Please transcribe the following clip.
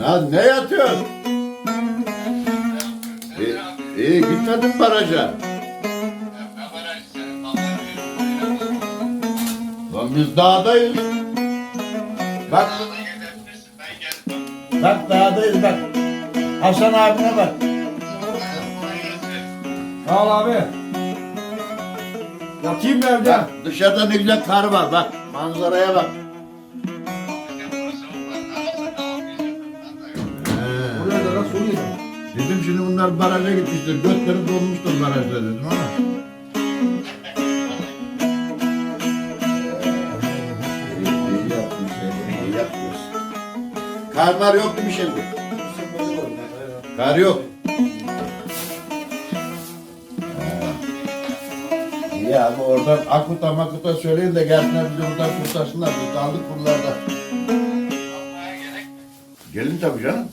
Ya ne yatıyorsun? İyi, iyi gitmedin baraja. Lan biz dağdayız. Bak, bak dağdayız bak. Hasan abine bak. Sağ ol abi. Yatayım mı evde? Bak dışarıda ne güzel kar var bak. Manzaraya bak. Nasıl oluyor? Dedim şimdi bunlar baraja gitmiştir. Götleri dolmuştur barajda dedim ama. Karlar yok değil mi şimdi? Kar yok. İyi abi oradan akuta makuta söyleyin de gelsinler bizi buradan kurtarsınlar. Biz kaldık buralarda. Gelin tabii canım.